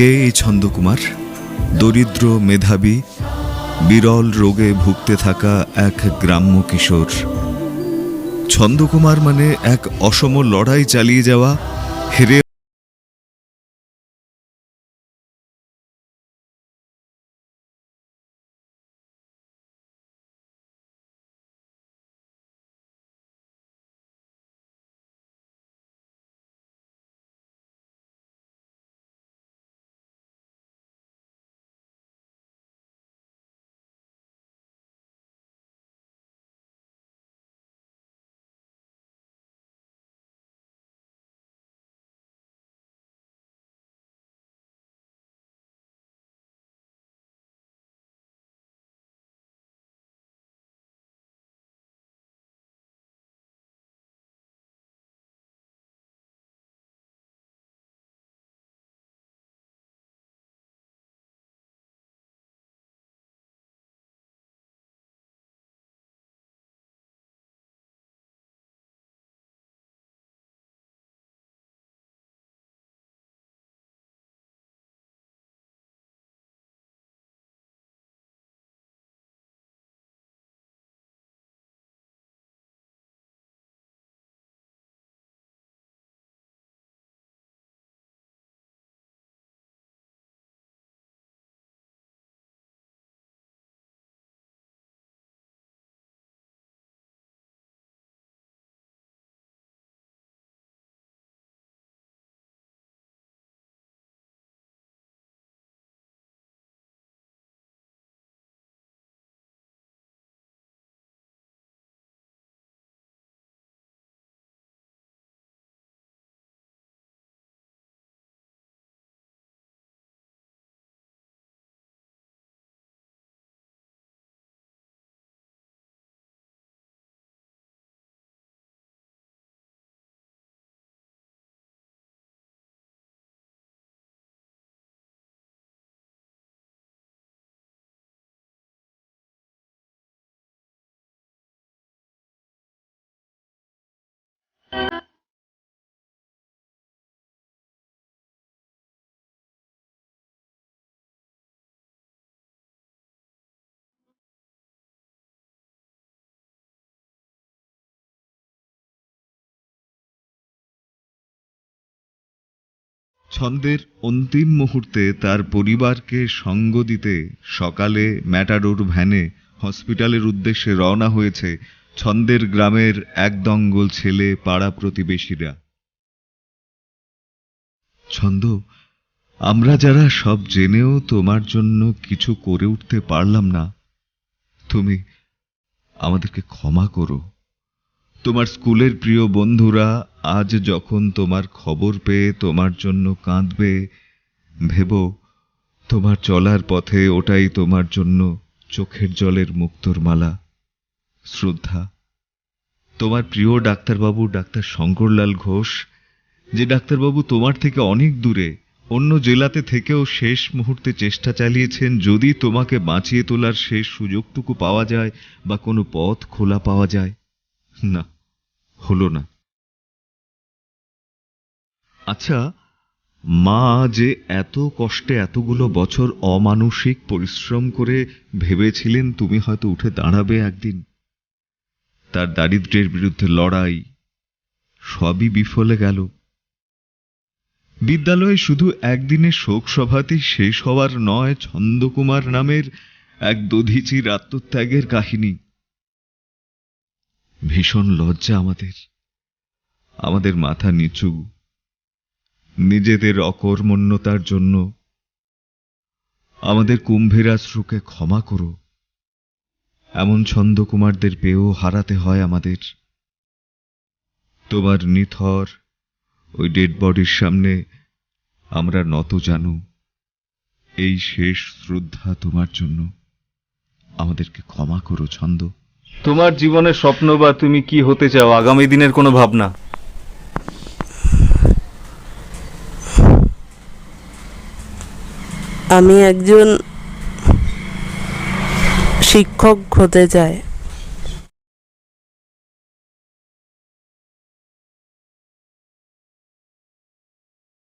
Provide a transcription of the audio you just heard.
কে এই ছন্দকুমার? দরিদ্র মেধাবী, বিরল রোগে ভুগতে থাকা এক গ্রাম্য কিশোর। ছন্দকুমার মানে এক অসম লড়াই চালিয়ে যাওয়া হেরে ছন্দের অন্তিম মুহূর্তে তার পরিবারকে সঙ্গ দিতে সকালে ম্যাটাডোর ভ্যানে হসপিটালের উদ্দেশ্যে রওনা হয়েছে ছন্দের গ্রামের একদঙ্গল ছেলে পাড়া প্রতিবেশীরা। ছন্দ, আমরা যারা সব জেনেও তোমার জন্য কিছু করে উঠতে পারলাম না, তুমি আমাদেরকে ক্ষমা করো। তোমার স্কুলের প্রিয় বন্ধুরা আজ যখন তোমার খবর পেয়ে তোমার জন্য কাঁদবে, ভেবো তোমার চলার পথে ওটাই তোমার জন্য চোখের জলের মুক্তোর মালা। শ্রদ্ধা। তোমার প্রিয় ডাক্তারবাবু, ডাক্তার শঙ্করলাল ঘোষ, যে ডাক্তারবাবু তোমার থেকে অনেক দূরে, অন্য জেলাতে থেকেও শেষ মুহূর্তে চেষ্টা চালিয়েছেন, যদি তোমাকে বাঁচিয়ে তোলার শেষ সুযোগটুকু পাওয়া যায় বা কোনো পথ খোলা পাওয়া যায়। না, হলো না। আচ্ছা মা যে এত কষ্টে এতগুলো বছর অমানসিক পরিশ্রম করে ভেবেছিলেন তুমি হয়তো উঠে দাঁড়াবে একদিন। তার দারিদ্র্যের বিরুদ্ধে লড়াই সবই বিফলে গেল। বিদ্যালয়ে শুধু একদিনের শোক সভাতেই শেষ হওয়ার নয়, ছন্দকুমার নামের এক দধিচির আত্মত্যাগের কাহিনী। ভীষণ লজ্জা আমাদের। আমাদের মাথা নিচু। নিজেদের অকর্মণ্যতার জন্য আমাদের কুম্ভীরাশ্রুকে ক্ষমা করো। এমন ছন্দকুমারদের পেয়েও হারাতে হয় আমাদের। তোমার নিথর ওই ডেড বডির সামনে আমরা নত জানু। এই শেষ শ্রদ্ধা তোমার জন্য। আমাদেরকে ক্ষমা করো ছন্দ। তোমার জীবনের স্বপ্ন বা তুমি কি হতে চাও আগামী দিনের কোনো ভাবনা? আমি একজন শিক্ষক হতে চাই।